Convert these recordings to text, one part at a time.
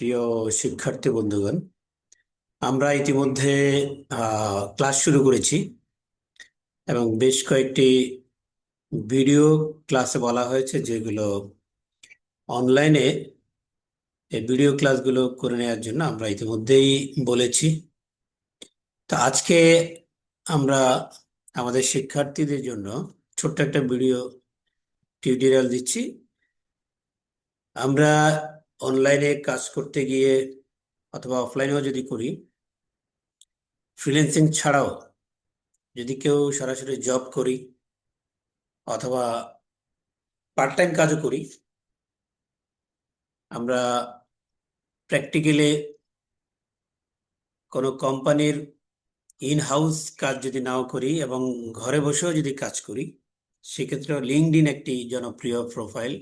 প্রিয় শিক্ষার্থী বন্ধুগণ, আমরা ইতিমধ্যে ক্লাস শুরু করেছি এবং বেশ কয়েকটি ভিডিও ক্লাসে বলা হয়েছে যেগুলো অনলাইনে এই ভিডিও ক্লাসগুলো করে নেওয়ার জন্য আমরা ইতিমধ্যেই বলেছি। তো আজকে আমরা আমাদের শিক্ষার্থীদের জন্য ছোট্ট একটা ভিডিও টিউটোরিয়াল দিচ্ছি। আমরা অনলাইনে কাজ করতে গিয়ে অথবা অফলাইনেও যদি করি ফ্রিল্যান্সিং ছাড়াও যদি কেউ সরাসরি জব করি অথবা পার্ট টাইম কাজও করি, আমরা প্র্যাকটিক্যালে কোনো কোম্পানির ইন হাউস কাজ যদি নাও করি এবং ঘরে বসেও যদি কাজ করি সেক্ষেত্রে লিঙ্কড একটি জনপ্রিয় প্রোফাইল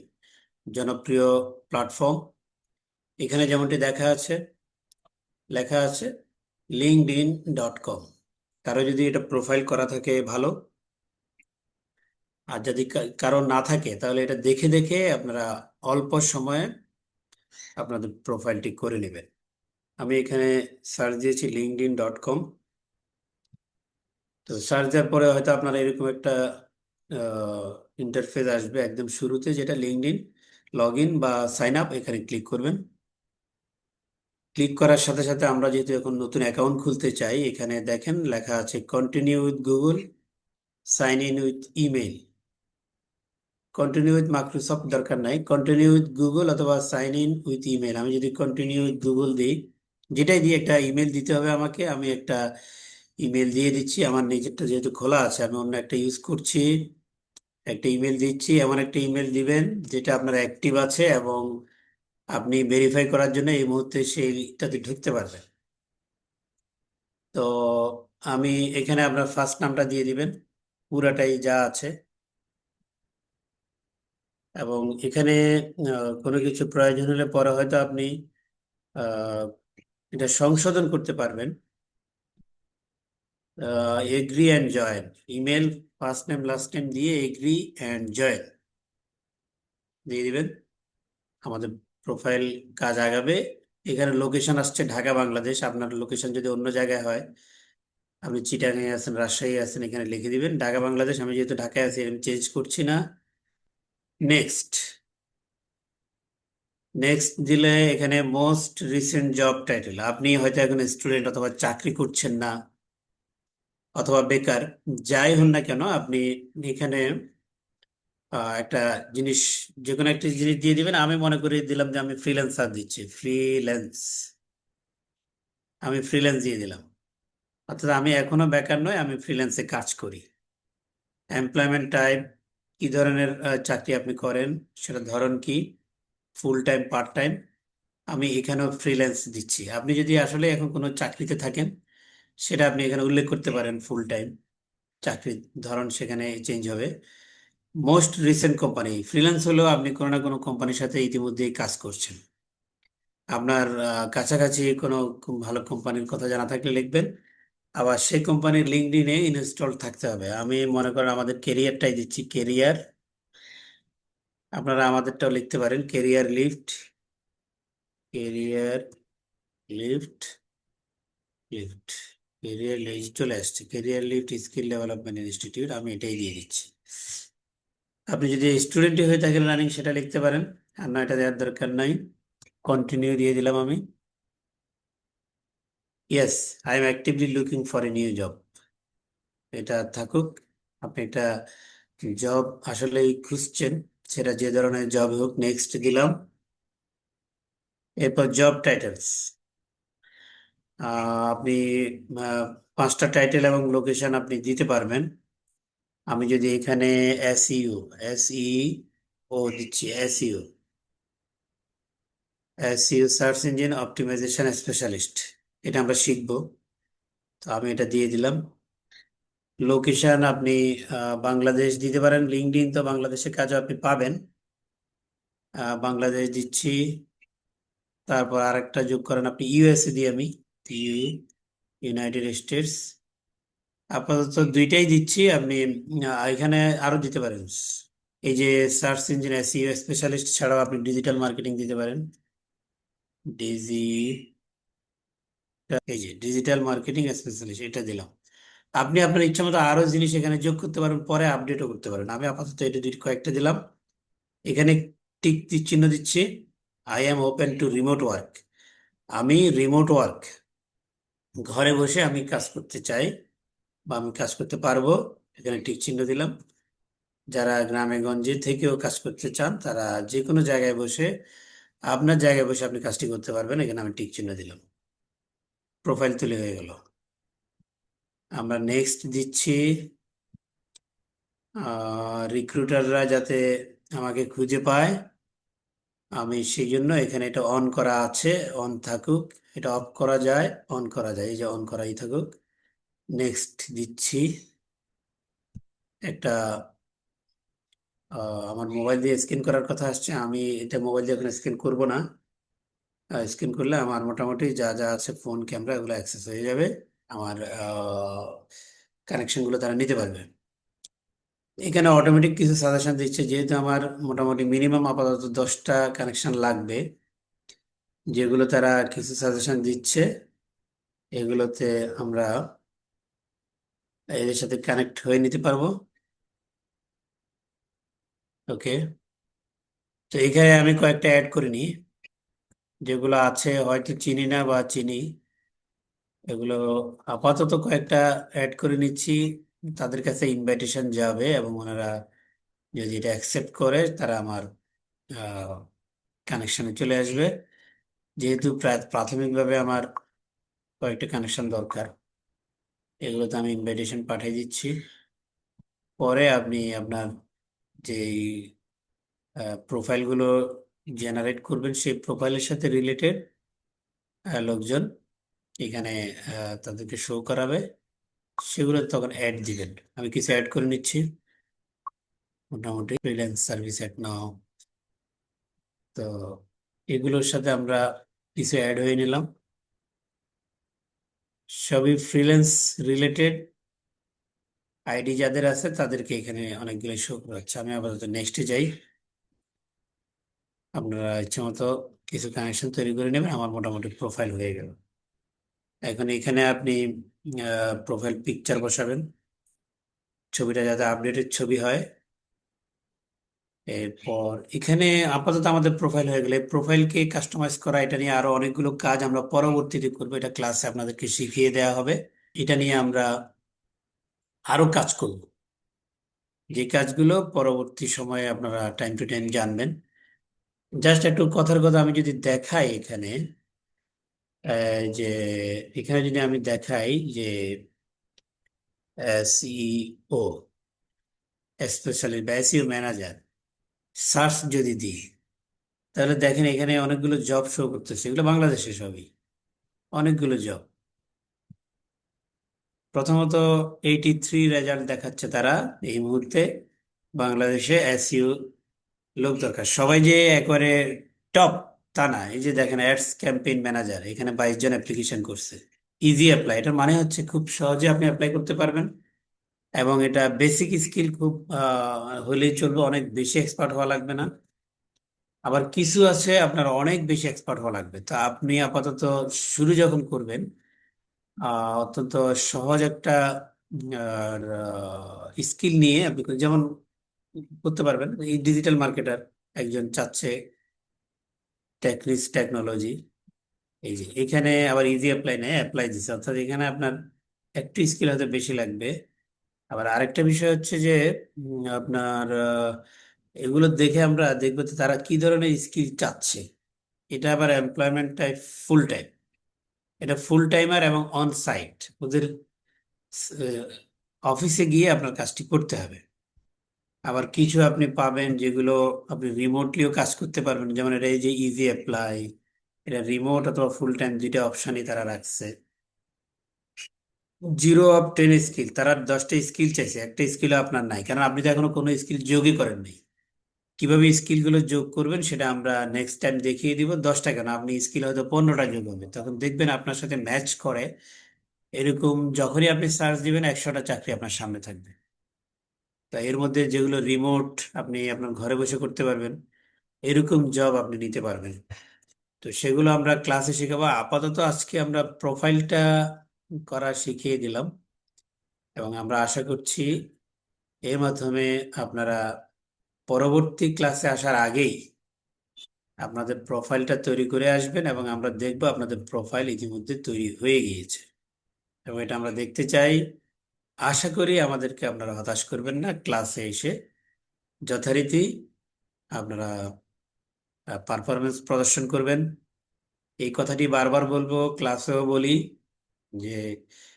জনপ্রিয় প্ল্যাটফর্ম এখানে যেমনটি দেখা আছে, লেখা আছে লিঙ্কড ইন ডট কম কারও যদি এটা প্রোফাইল করা থাকে ভালো, আর যদি কারও না থাকে, তাহলে এটা দেখে দেখে আপনারা অল্প সময়ে আপনাদের প্রোফাইলটি করে নেবেন। আমি এখানে সার্চ দিয়েছি লিঙ্কড ইন ডট কম তো সার্চ দেওয়ার পরে হয়তো আপনারা এরকম একটা ইন্টারফেস আসবে একদম শুরুতে, যেটা লিঙ্কড ইন লগ ইন বা সাইন আপ এখানে ক্লিক করবেন। ক্লিক করার সাথে সাথে আমরা যেহেতু এখন নতুন অ্যাকাউন্ট খুলতে চাই, এখানে দেখেন লেখা আছে continue with Google sign in with email continue with Microsoft দরকার নাই কন্টিনিউ উইথ গুগল অথবা সাইন ইন উইথ ইমেল আমি যদি কন্টিনিউ উইথ গুগল দিই, যেটাই দিয়ে একটা ইমেল দিতে হবে আমাকে, আমি একটা ইমেল দিয়ে দিচ্ছি, আমার নিজেরটা যেহেতু খোলা আছে, আমি অন্য একটা ইউজ করছি। একটা ইমেল দিচ্ছি, এমন একটা ইমেল দিবেন, যেটা আপনার অ্যাক্টিভ আছে এবং আপনি ভেরিফাই করার জন্য এই মুহূর্তে সেইটাতে ঢুকতে পারবেন। তো আমি এখানে আপনার ফার্স্ট নামটা দিয়ে দিবেন, পুরাটাই যা আছে। এবং এখানে কোনো কিছু প্রয়োজন হলে পরে হয়তো আপনি এটা সংশোধন করতে পারবেন। Agree and join email first name last name দিয়ে এগ্রি অ্যান্ড জয়েন দিয়ে দিবেন। আমাদের প্রোফাইল কাজ আগাবে। এখানে লোকেশন আসছে ঢাকা, বাংলাদেশ। আপনার লোকেশন যদি অন্য জায়গায় হয়, আপনি চিটাগাঁয়ে আছেন রাজশাহী আছেন, এখানে লিখে দিবেন, ঢাকা, বাংলাদেশ। আমি যেহেতু ঢাকায় আছি, আমি চেঞ্জ করছি না। নেক্সট নেক্সট দিলে এখানে মোস্ট রিসেন্ট জব টাইটেল আপনি হয়তো এখন স্টুডেন্ট অথবা চাকরি করছেন না, অথবা বেকার, যাই হন না কেন, আপনি এখানে একটা জিনিস যে কোনো একটা জিনিস দিয়ে দিবেন। আমি মনে করি দিলাম যে আমি ফ্রিল্যান্সার দিচ্ছি। ফ্রিল্যান্স আমি ফ্রিল্যান্স দিয়ে দিলাম। অর্থাৎ আমি এখনও বেকার নয় আমি ফ্রিল্যান্সে কাজ করি। এমপ্লয়মেন্ট টাইপ কি ধরনের চাকরি আপনি করেন, সেটা ধরন কি? ফুল টাইম পার্ট টাইম আমি এখানেও ফ্রিল্যান্স দিচ্ছি। আপনি যদি আসলে এখন কোনো চাকরিতে থাকেন, সেটা আপনি এখানে উল্লেখ করতে পারেন ফুল টাইম চাকরির ধরন সেখানে চেঞ্জ হবে। মোস্ট রিসেন্ট কোম্পানি ফ্রিল্যান্স হলেও আপনি কোনো না কোনো কোম্পানির সাথে ইতিমধ্যেই কাজ করছেন। আপনার কাছাকাছি কোনো ভালো কোম্পানির কথা জানা থাকলে লিখবেন। আবার সেই কোম্পানির লিঙ্কডিনে ইনস্টল থাকতে হবে। আমি মনে করেন আমাদের কেরিয়ারটাই দিচ্ছি কেরিয়ার আপনারা আমাদেরটাও লিখতে পারেন career lift career lift lift career চলে আসছে। Career lift skill development institute আমি এটাই দিয়ে দিচ্ছি। আপনি যদি স্টুডেন্টই হয়ে থাকেন রানিং সেটা লিখতে পারেন। আর না, এটা দেওয়ার দরকার নাই। কন্টিনিউ দিয়ে দিলাম আমি। Yes I am actively looking for a new job এটা থাকুক, আপনি একটা জব আসলেই খুঁজছেন, সেটা যে ধরনের জব হোক নেক্সট দিলাম। এরপর জব টাইটেলস আপনি পাঁচটা টাইটেল এবং লোকেশন আপনি দিতে পারবেন। আমি যদি এখানে এসইউ এসই ও দিচ্ছি SEO SEO search engine optimisation specialist এটা আমরা শিখব। তো আমি এটা দিয়ে দিলাম। লোকেশন আপনি বাংলাদেশ দিতে পারেন লিঙ্কডিন তো বাংলাদেশের কাজও আপনি পাবেন। বাংলাদেশ দিচ্ছি। তারপর আরেকটা যোগ করেন আপনি ইউএসএ দিয়ে আমি ইউ ইউনাইটেড স্টেটস আপাতত দুইটাই দিচ্ছি, আপনি এখানে আরও দিতে পারেন। এই যে সার্চ ইঞ্জিন, এসইও স্পেশালিস্ট ছাড়াও আপনি ডিজিটাল মার্কেটিং দিতে পারেন। ডিজি, এই যে ডিজিটাল মার্কেটিং স্পেশালিস্ট, এটা দিলাম। আপনি আপনার ইচ্ছা মতো আরও জিনিস এখানে যোগ করতে পারেন, পরে আপডেটও করতে পারেন। আমি আপাতত এটা দুই, কয়েকটা দিলাম। এখানে টিক চিহ্ন দিচ্ছি। I am open to remote work আমি রিমোট ওয়ার্ক ঘরে বসে আমি কাজ করতে চাই। বা আমি কাজ করতে পারব, এখানে টিক চিহ্ন দিলাম। যারা গ্রামে, গঞ্জে থেকেও কাজ করতে চান, তারা যে কোনো জায়গায় বসে, আপনার জায়গায় বসে আপনি কাজটি করতে পারবেন। এখানে আমি টিক চিহ্ন দিলাম। প্রোফাইল তুলে হয়ে গেল। আমরা নেক্সট দিচ্ছি রিক্রুটাররা যাতে আমাকে খুঁজে পায়। আমি সেই জন্য এখানে এটা অন করা আছে অন থাকুক। এটা অফ করা যায় অন করা যায়। এই যে অন করাই থাকুক। নেক্সট দিচ্ছি। একটা আমার মোবাইল দিয়ে স্ক্যান করার কথা আসছে। আমি এটা মোবাইল দিয়ে এখন স্ক্যান করব না। স্ক্যান করলে আমার মোটামুটি যা যা আছে ফোন ক্যামেরা এগুলো অ্যাক্সেস হয়ে যাবে। আমার কানেকশনগুলো তারা নিতে পারবে। এখানে অটোমেটিক কিছু সাজেশন দিচ্ছে। যেহেতু আমার মোটামুটি মিনিমাম আপাতত দশটা কানেকশন লাগবে, যেগুলো তারা কিছু সাজেশন দিচ্ছে, এগুলোতে আমরা এদের সাথে কানেক্ট হয়ে নিতে পারব। ওকে তো এখানে আমি কয়েকটা অ্যাড করে নিই। যেগুলো আছে হয়তো চিনি না বা চিনি, এগুলো আপাতত কয়েকটা অ্যাড করে নিচ্ছি। তাদের কাছে ইনভাইটেশন যাবে এবং ওনারা যদি এটা অ্যাকসেপ্ট করে, তারা আমার কানেকশানে চলে আসবে। যেহেতু প্রাথমিকভাবে আমার কয়েকটা কানেকশন দরকার। এগুলোতে আমি ইনভাইটেশন পাঠিয়ে দিচ্ছি। পরে আপনি আপনার যেই প্রোফাইলগুলো জেনারেট করবেন, সেই প্রোফাইলের সাথে রিলেটেড লোকজন এখানে তাদেরকে শো করাবে। সেগুলো তখন অ্যাড দিবেন। আমি কিছু অ্যাড করে নিচ্ছি। মোটামুটি ফ্রিল্যান্স সার্ভিস অ্যাড নাও তো এগুলোর সাথে আমরা কিছু অ্যাড হয়ে নিলাম। সবই ফ্রিল্যান্স রিলেটেড আইডি যাদের আছে, তাদেরকে এখানে অনেকগুলো শো করাচ্ছে। আমি আপাতত নেক্সটে যাই। আপনারা ইচ্ছে মতো কিছু কানেকশন তৈরি করে নেবেন, আমার মোটামুটি প্রোফাইল হয়ে গেল। এখন এখানে আপনি প্রোফাইল পিকচার বসাবেন। ছবিটা যাতে আপডেটেড ছবি হয় এরপর এখানে আপাতত আমাদের প্রোফাইল হয়ে গেলে। প্রোফাইলকে কাস্টমাইজ করা, এটা নিয়ে আরও অনেকগুলো কাজ আমরা পরবর্তীতে করব। এটা ক্লাসে আপনাদেরকে শিখিয়ে দেওয়া হবে। এটা নিয়ে আমরা আরও কাজ করব। যে কাজগুলো পরবর্তী সময়ে আপনারা টাইম টু টাইম জানবেন। জাস্ট একটু কথার কথা আমি যদি দেখাই এখানে যে এখানে যদি আমি দেখাই যে সিইও স্পেশালি বা এসইও ম্যানেজার সার্চ যদি দিই, তাহলে দেখেন এখানে অনেকগুলো জব শো করতেছে। এগুলো বাংলাদেশে সবই। অনেকগুলো জব প্রথমত এইটি থ্রি রেজাল্ট দেখাচ্ছে তারা এই মুহূর্তে বাংলাদেশে এসইও লোক দরকার। সবাই যে একবারে টপ তা না। এই যে দেখেন অ্যাডস ক্যাম্পেইন ম্যানেজার এখানে বাইশ জন অ্যাপ্লিকেশন করছে। ইজি অ্যাপ্লাই এটার মানে হচ্ছে খুব সহজে আপনি অ্যাপ্লাই করতে পারবেন। এবং এটা বেসিক স্কিল খুব হলেই চলবে, অনেক বেশি এক্সপার্ট হওয়া লাগবে না। আবার কিছু আছে আপনার অনেক বেশি এক্সপার্ট হওয়া লাগবে। তো আপনি আপাতত শুরু যখন করবেন অত্যন্ত সহজ একটা স্কিল নিয়ে আপনি যেমন করতে পারবেন, এই ডিজিটাল মার্কেটার একজন চাচ্ছে টেকনিক্স টেকনোলজি এই যে, এখানে আবার ইজি অ্যাপ্লাই নেই অ্যাপ্লাই দিচ্ছে অর্থাৎ এখানে আপনার একটু স্কিল হয়তো বেশি লাগবে। আবার আরেকটা বিষয় হচ্ছে যে আপনার এগুলো দেখে আমরা দেখব তো তারা কি ধরনের স্কিল চাচ্ছে। এটা আবার এমপ্লয়মেন্ট টাইপ ফুল টাইম এটা ফুল টাইমার এবং অন সাইট ওদের অফিসে গিয়ে আপনার কাজটি করতে হবে। আবার কিছু আপনি পাবেন যেগুলো আপনি রিমোটলিও কাজ করতে পারবেন। যেমন এটা এই যে ইজি অ্যাপ্লাই এটা রিমোট অথবা ফুল টাইম দুইটা অপশনই তারা রাখছে। জিরো অফ টেন স্কিল তারা দশটা স্কিল চাইছে, একটা স্কিল আপনার নাই। কারণ আপনি তো এখনও কোনো স্কিল যোগই করেন নাই। কীভাবে স্কিলগুলো যোগ করবেন সেটা আমরা নেক্সট টাইম দেখিয়ে দিব, দশটা কেন? আপনি স্কিল হয়তো পনেরোটা যোগ হবে। তখন দেখবেন আপনার সাথে ম্যাচ করে, এরকম যখনই আপনি সার্চ দিবেন, একশোটা চাকরি আপনার সামনে থাকবে। তা এর মধ্যে যেগুলো রিমোট আপনি আপনার ঘরে বসে করতে পারবেন, এরকম জব আপনি নিতে পারবেন। তো সেগুলো আমরা ক্লাসে শেখাবো। আপাতত আজকে আমরা প্রোফাইলটা করা শিখিয়ে দিলাম এবং আমরা আশা করছি এর মাধ্যমে আপনারা পরবর্তী ক্লাসে আসার আগেই আপনাদের প্রোফাইলটা তৈরি করে আসবেন এবং আমরা দেখব আপনাদের প্রোফাইল ইতিমধ্যে তৈরি হয়ে গিয়েছে। এবং এটা আমরা দেখতে চাই। আশা করি আমাদেরকে আপনারা হতাশ করবেন না, ক্লাসে এসে যথারীতি আপনারা পারফরমেন্স প্রদর্শন করবেন। এই কথাটি বারবার বলব, ক্লাসেও বলি যে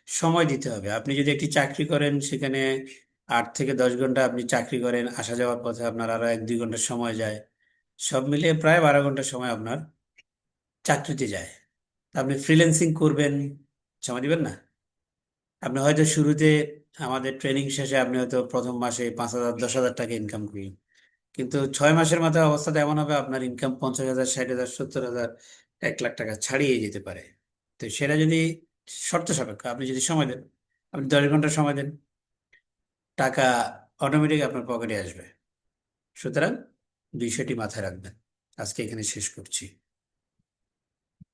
সময় দিতে হবে। আপনি যদি একটি চাকরি করেন, সেখানে আট থেকে দশ ঘণ্টা আপনি চাকরি করেন, আসা যাওয়ার পথে আপনার আরও এক দুই ঘণ্টা সময় যায়। সব মিলিয়ে প্রায় বারো ঘণ্টা সময় আপনার চাকরিতে যায়। আপনি ফ্রিল্যান্সিং করবেন, সময় দিবেন না? আপনি হয়তো শুরুতে আমাদের ট্রেনিং শেষে আপনি হয়তো প্রথম মাসে পাঁচ হাজার, দশ হাজার টাকা ইনকাম করলেন। কিন্তু ছয় মাসের মাথায় অবস্থাটা এমন হবে, আপনার ইনকাম পঞ্চাশ হাজার, ষাট হাজার, সত্তর হাজার, এক লাখ টাকা ছাড়িয়ে যেতে পারে। তো সেটা যদি শর্ত সাপেক্ষ। আপনি যদি সময় দেন, আপনি দশ ঘণ্টা সময় দেন, টাকা অটোমেটিক আপনার পকেটে আসবে। সুতরাং বিষয়টি মাথায় রাখবেন। আজকে এখানে শেষ করছি।